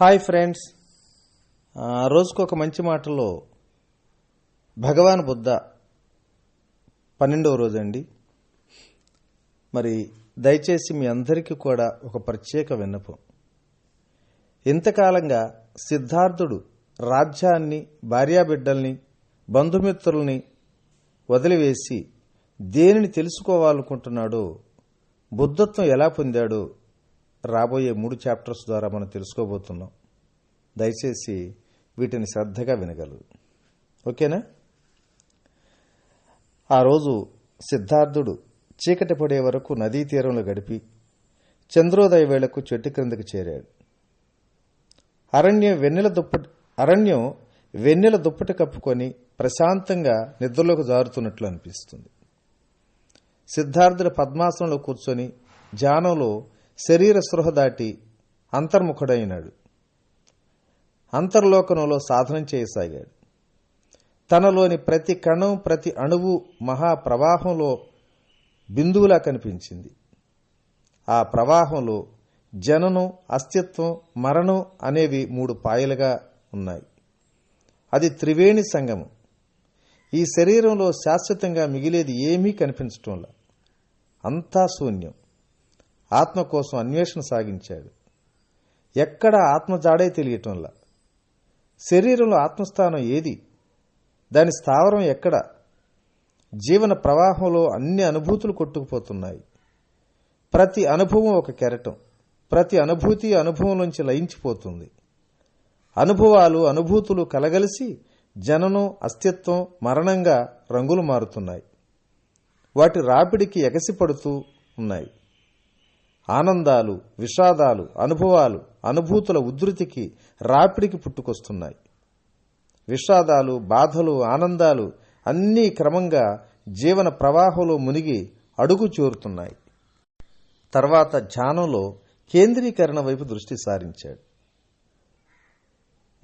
Hi friends. ఆ, రోజుకు ఒక మంచి మాటలో భగవాన్ బుద్ధ పన్నెండవ రోజు అండి మరి దయచేసి మీ అందరికీ కూడా ఒక ప్రత్యేక విన్నపం. ఇంతకాలంగా సిద్ధార్థుడు రాజ్యాన్ని భార్యాబిడ్డల్ని బంధుమిత్రుల్ని వదిలివేసి దేనిని తెలుసుకోవాలనుకుంటున్నాడో బుద్ధత్వం ఎలా పొందాడో రాబోయే మూడు చాప్టర్స్ ద్వారా మనం తెలుసుకోబోతున్నాం. దయచేసి వీటిని శ్రద్ధగా వినగలరు. ఓకేనా? ఆ రోజు సిద్ధార్థుడు చీకటి పడే వరకు నదీ తీరంలో గడిపి చంద్రోదయ వేళకు చెట్టు క్రిందకు చేరాడు. అరణ్యం వెన్నెల దుప్పటి అరణ్యం వెన్నెల దుప్పటి కప్పుకొని ప్రశాంతంగా నిద్రలోకి జారుతున్నట్లు అనిపిస్తుంది. సిద్ధార్థుడు పద్మాసనంలో కూర్చొని ధ్యానంలో శరీర స్పృహ దాటి అంతర్ముఖుడైనాడు. అంతర్లోకంలో సాధనం చేయసాగాడు. తనలోని ప్రతి కణం ప్రతి అణువు మహాప్రవాహంలో బిందువులా కనిపించింది. ఆ ప్రవాహంలో జననం అస్తిత్వం మరణం అనేవి మూడు పాయలుగా ఉన్నాయి. అది త్రివేణి సంగమం. ఈ శరీరంలో శాశ్వతంగా మిగిలేది ఏమీ కనిపించటంలా. అంతా శూన్యం. ఆత్మ కోసం అన్వేషణ సాగించాడు. ఎక్కడ ఆత్మ జాడే తెలియటంలా. శరీరంలో ఆత్మస్థానం ఏది? దాని స్థావరం ఎక్కడ? జీవన ప్రవాహంలో అన్ని అనుభూతులు కొట్టుకుపోతున్నాయి. ప్రతి అనుభవం ఒక కెరటం. ప్రతి అనుభూతి అనుభవంలోంచి లయించిపోతుంది. అనుభవాలు అనుభూతులు కలగలిసి జననం అస్తిత్వం మరణంగా రంగులు మారుతున్నాయి. వాటి రాపిడికి ఎగసిపడుతూ ఉన్నాయి. ఆనందాలు విషాదాలు అనుభవాలు అనుభూతుల ఉధృతికి రాపిడికి పుట్టుకొస్తున్నాయి. విషాదాలు బాధలు ఆనందాలు అన్నీ క్రమంగా జీవన ప్రవాహంలో మునిగి అడుగు చేరుతున్నాయి. తర్వాత ధ్యానంలో కేంద్రీకరణ వైపు దృష్టి సారించాడు.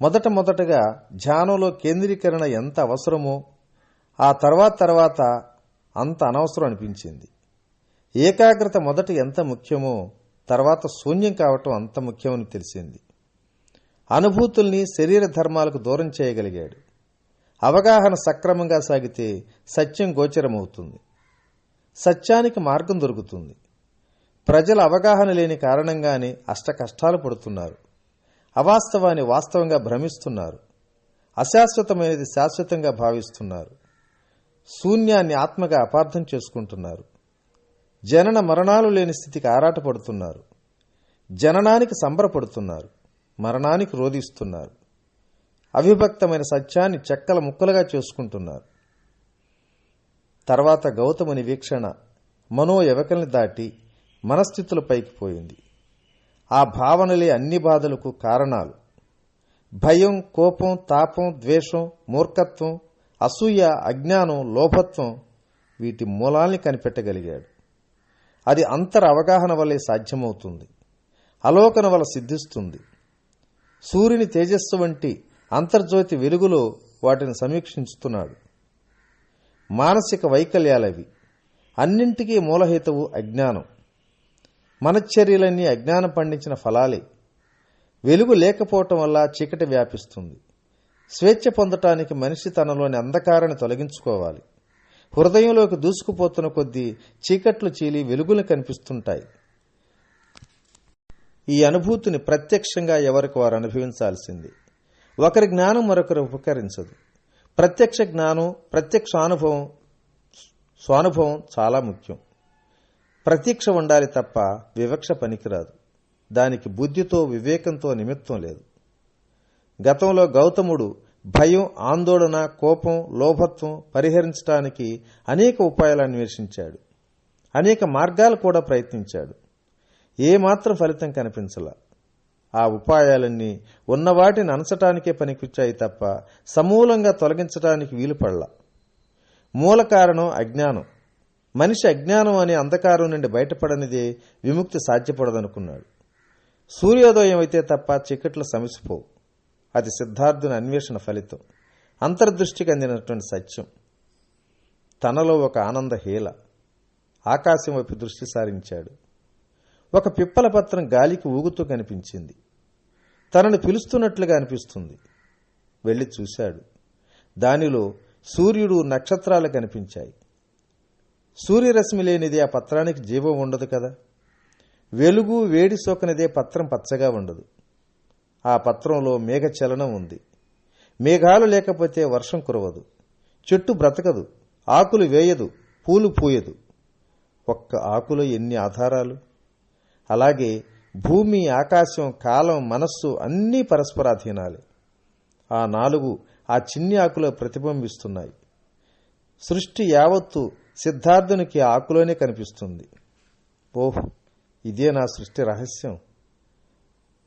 మొదట మొదటగా ధ్యానంలో కేంద్రీకరణ ఎంత అవసరమో ఆ తర్వాత తర్వాత అంత అనవసరం అనిపించింది. ఏకాగ్రత మొదట ఎంత ముఖ్యమో తర్వాత శూన్యం కావటం అంత ముఖ్యమని తెలిసింది. అనుభూతుల్ని శరీర ధర్మాలకు దూరం చేయగలిగాడు. అవగాహన సక్రమంగా సాగితే సత్యం గోచరమవుతుంది. సత్యానికి మార్గం దొరుకుతుంది. ప్రజల అవగాహన లేని కారణంగానే అష్ట కష్టాలు పడుతున్నారు. అవాస్తవాన్ని వాస్తవంగా భ్రమిస్తున్నారు. అశాశ్వతమైనది శాశ్వతంగా భావిస్తున్నారు. శూన్యాన్ని ఆత్మగా అపార్థం చేసుకుంటున్నారు. జనన మరణాలు లేని స్థితికి ఆరాటపడుతున్నారు. జననానికి సంబరపడుతున్నారు. మరణానికి రోధిస్తున్నారు. అవిభక్తమైన సత్యాన్ని చెక్కల ముక్కలుగా చేసుకుంటున్నారు. తర్వాత గౌతముని వీక్షణ మనో ఎవకల్ని దాటి మనస్థితుల పైకి పోయింది. ఆ భావనలే అన్ని బాధలకు కారణాలు. భయం కోపం తాపం ద్వేషం మూర్ఖత్వం అసూయ అజ్ఞానం లోభత్వం వీటి మూలాల్ని కనిపెట్టగలిగాడు. అది అంతర అవగాహన వల్లే సాధ్యమవుతుంది. అలోకన వల్ల సిద్ధిస్తుంది. సూర్యుని తేజస్సు వంటి అంతర్జ్యోతి వెలుగులో వాటిని సమీక్షించుతున్నాడు. మానసిక వైకల్యాలవి. అన్నింటికీ మూలహేతువు అజ్ఞానం. మనశ్చర్యలన్నీ అజ్ఞానం పండించిన ఫలాలే. వెలుగు లేకపోవటం వల్ల చీకటి వ్యాపిస్తుంది. స్వేచ్ఛ పొందటానికి మనిషి తనలోని అంధకారాన్ని తొలగించుకోవాలి. హృదయంలోకి దూసుకుపోతున్న కొద్దీ చీకట్లు చీలి వెలుగులు కనిపిస్తుంటాయి. ఈ అనుభూతిని ప్రత్యక్షంగా ఎవరికి వారు అనుభవించాల్సింది? ఒకరి జ్ఞానం మరొకరు ఉపకరించదు. ప్రత్యక్ష జ్ఞానం ప్రత్యక్ష అనుభవం స్వానుభవం చాలా ముఖ్యం. ప్రతీక్ష ఉండాలి తప్ప వివక్ష పనికిరాదు. దానికి బుద్ధితో వివేకంతో నిమిత్తం లేదు. గతంలో గౌతముడు భయం ఆందోళన కోపం లోభత్వం పరిహరించడానికి అనేక ఉపాయాలు అన్వేషించాడు. అనేక మార్గాలు కూడా ప్రయత్నించాడు. ఏమాత్రం ఫలితం కనిపించలా. ఆ ఉపాయాలన్నీ ఉన్నవాటిని అనసటానికే పనికొచ్చాయి తప్ప సమూలంగా తొలగించడానికి వీలుపడల. మూల కారణం అజ్ఞానం. మనిషి అజ్ఞానం అనే అంధకారం నుండి బయటపడనిదే విముక్తి సాధ్యపడదనుకున్నాడు. సూర్యోదయం అయితే తప్ప చీకట్లు సమిసిపోవు. అది సిద్ధార్థుని అన్వేషణ ఫలితం. అంతర్దృష్టికి అందినటువంటి సత్యం. తనలో ఒక ఆనంద హీల ఆకాశం వైపు దృష్టి సారించాడు. ఒక పిప్పల పత్రం గాలికి ఊగుతూ కనిపించింది. తనను పిలుస్తున్నట్లుగా అనిపిస్తుంది. వెళ్ళి చూశాడు. దానిలో సూర్యుడు నక్షత్రాలు కనిపించాయి. సూర్యరశ్మి లేనిది ఆ పత్రానికి జీవం ఉండదు కదా? వెలుగు వేడి సోకనిదే పత్రం పచ్చగా ఉండదు. ఆ పత్రంలో మేఘచలనం ఉంది. మేఘాలు లేకపోతే వర్షం కురవదు. చెట్టు బ్రతకదు. ఆకులు వేయదు. పూలు పూయదు. ఒక్క ఆకులో ఎన్ని ఆధారాలు? అలాగే భూమి ఆకాశం కాలం మనస్సు అన్నీ పరస్పరాధీనాలే. ఆ నాలుగు ఆ చిన్ని ఆకులో ప్రతిబింబిస్తున్నాయి. సృష్టి యావత్తు సిద్ధార్థునికి ఆకులోనే కనిపిస్తుంది. ఓహ్ ఇదే నా సృష్టి రహస్యం.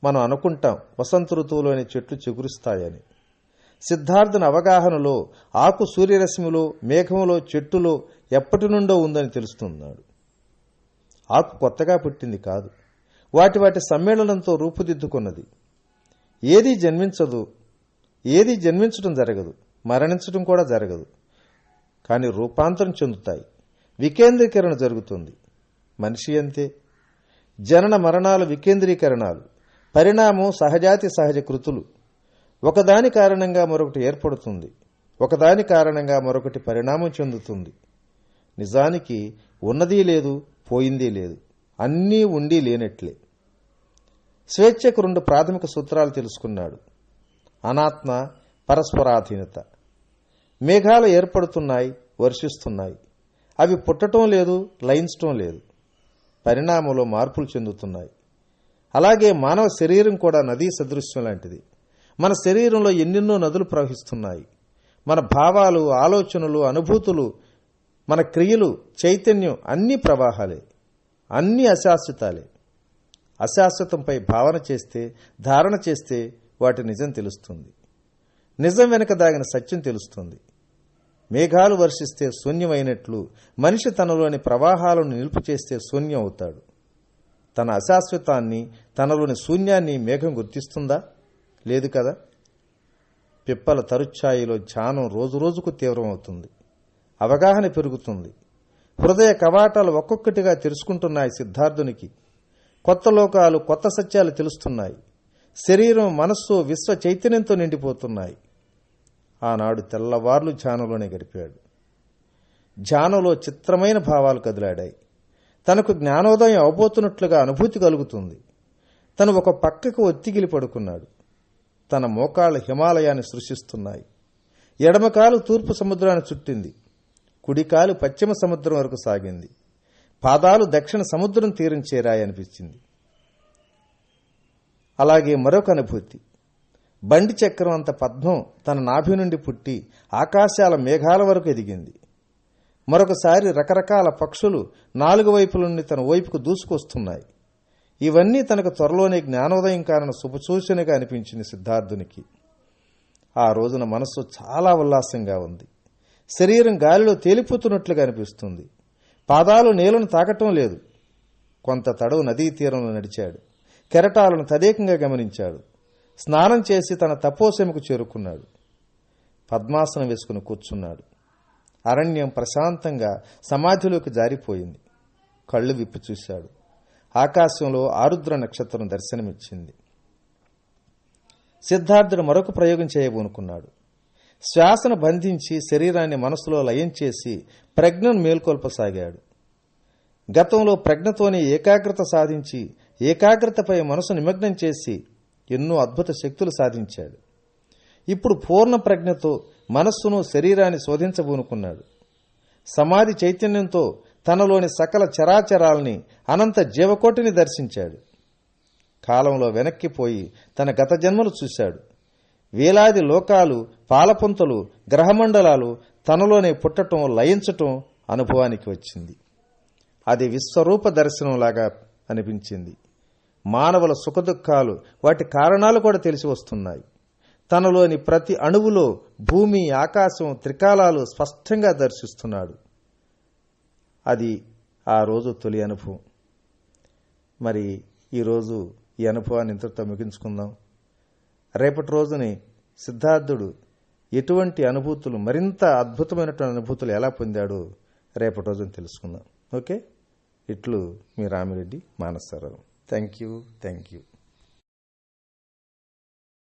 మనం అనుకుంటాం వసంత ఋతువులోని చెట్లు చిగురుస్తాయని. సిద్ధార్థుని అవగాహనలో ఆకు సూర్యరశ్మిలో మేఘంలో చెట్టులో ఎప్పటి నుండో ఉందని తెలుస్తున్నాడు. ఆకు కొత్తగా పుట్టింది కాదు. వాటి వాటి సమ్మేళనంతో రూపుదిద్దుకున్నది. ఏది జన్మించదు ఏది జన్మించడం జరగదు మరణించడం కూడా జరగదు. కానీ రూపాంతరం చెందుతాయి. వికేంద్రీకరణ జరుగుతుంది. మనిషి అంతే. జనన మరణాలు వికేంద్రీకరణాలు. పరిణామం సహజాతి సహజ కృతులు. ఒకదాని కారణంగా మరొకటి ఏర్పడుతుంది. ఒకదాని కారణంగా మరొకటి పరిణామం చెందుతుంది. నిజానికి ఉన్నదీ లేదు పోయిందీ లేదు. అన్నీ ఉండి లేనట్లే. స్వేచ్ఛకు రెండు ప్రాథమిక సూత్రాలు తెలుసుకున్నాడు. అనాత్మ పరస్పరాధీనత. మేఘాలు ఏర్పడుతున్నాయి వర్షిస్తున్నాయి. అవి పుట్టడం లేదు లయించటం లేదు. పరిణామంలో మార్పులు చెందుతున్నాయి. అలాగే మానవ శరీరం కూడా నదీ సదృశ్యం లాంటిది. మన శరీరంలో ఎన్నెన్నో నదులు ప్రవహిస్తున్నాయి. మన భావాలు ఆలోచనలు అనుభూతులు మన క్రియలు చైతన్యం అన్ని ప్రవాహాలే. అన్ని అశాశ్వతాలే. అశాశ్వతంపై భావన చేస్తే ధారణ చేస్తే వాటి నిజం తెలుస్తుంది. నిజం వెనుక దాగిన సత్యం తెలుస్తుంది. మేఘాలు వర్షిస్తే శూన్యమైనట్లు మనిషి తనలోని ప్రవాహాలను నిలుపు చేస్తే శూన్యం అవుతాడు. తన అశాశ్వతాన్ని తనలోని శూన్యాన్ని మేఘం గుర్తిస్తుందా? లేదు కదా. పిప్పల తరుఛాయిలో ధ్యానం రోజురోజుకు తీవ్రమవుతుంది. అవగాహన పెరుగుతుంది. హృదయ కవాటాలు ఒక్కొక్కటిగా తెలుసుకుంటున్నాయి సిద్ధార్థునికి. కొత్త లోకాలు కొత్త సత్యాలు తెలుస్తున్నాయి. శరీరం మనస్సు విశ్వ చైతన్యంతో నిండిపోతున్నాయి. ఆనాడు తెల్లవార్లు ధ్యానంలోనే గడిపాడు. ధ్యానంలో చిత్రమైన భావాలు కదిలాడాయి. తనకు జ్ఞానోదయం అవబోతున్నట్లుగా అనుభూతి కలుగుతుంది. తను ఒక పక్కకు ఒత్తిగిలి పడుకున్నాడు. తన మోకాళ్ళ హిమాలయాన్ని సృష్టిస్తున్నాయి. ఎడమకాలు తూర్పు సముద్రాన్ని చుట్టింది. కుడికాలు పశ్చిమ సముద్రం వరకు సాగింది. పాదాలు దక్షిణ సముద్రం తీరం చేరాయనిపించింది. అలాగే మరొక అనుభూతి. బండి చక్రం అంత పద్మం తన నాభి నుండి పుట్టి ఆకాశాల మేఘాల వరకు ఎదిగింది. మరొకసారి రకరకాల పక్షులు నాలుగు వైపుల నుండి తన వైపుకు దూసుకొస్తున్నాయి. ఇవన్నీ తనకు త్వరలోనే జ్ఞానోదయం కారణ శుభసూచనగా అనిపించింది సిద్ధార్థునికి. ఆ రోజున మనస్సు చాలా ఉల్లాసంగా ఉంది. శరీరం గాలిలో తేలిపోతున్నట్లుగా అనిపిస్తుంది. పాదాలు నేలను తాకటం లేదు. కొంత తడవు నదీ తీరంలో నడిచాడు. కెరటాలను తదేకంగా గమనించాడు. స్నానం చేసి తన తపోసెమకు చేరుకున్నాడు. పద్మాసనం వేసుకుని కూర్చున్నాడు. అరణ్యం ప్రశాంతంగా సమాధిలోకి జారిపోయింది. కళ్ళు విప్పి చూశాడు. ఆకాశంలో ఆరుద్ర నక్షత్రం దర్శనమిచ్చింది. సిద్ధార్థుడు మరొక ప్రయోగం చేయబోనుకున్నాడు. శ్వాసను బంధించి శరీరాన్ని మనసులో లయం చేసి ప్రజ్ఞను మేల్కొల్పసాగాడు. గతంలో ప్రజ్ఞతోనే ఏకాగ్రత సాధించి ఏకాగ్రతపై మనసు నిమగ్నం చేసి ఎన్నో అద్భుత శక్తులు సాధించాడు. ఇప్పుడు పూర్ణ ప్రజ్ఞతో మనస్సును శరీరాన్ని శోధించబూనుకున్నాడు. సమాధి చైతన్యంతో తనలోని సకల చరాచరాల్ని అనంత జీవకోటిని దర్శించాడు. కాలంలో వెనక్కిపోయి తన గత జన్మలు చూశాడు. వేలాది లోకాలు పాలపుంతలు గ్రహమండలాలు తనలోనే పుట్టటం లయించటం అనుభవానికి వచ్చింది. అది విశ్వరూప దర్శనంలాగా అనిపించింది. మానవుల సుఖదుఖాలు వాటి కారణాలు కూడా తెలిసి వస్తున్నాయి. తనలోని ప్రతి అణువులో భూమి ఆకాశం త్రికాలాలు స్పష్టంగా దర్శిస్తున్నాడు. అది ఆ రోజు తొలి అనుభవం. మరి ఈరోజు ఈ అనుభవాన్ని ఇంతటితో ముగించుకుందాం. రేపటి రోజుని సిద్ధార్థుడు ఎటువంటి అనుభూతులు మరింత అద్భుతమైనటువంటి అనుభూతులు ఎలా పొందాడో రేపటి రోజున తెలుసుకుందాం. ఓకే? ఇట్లు మీ Ramireddy Manasarao thank you thank you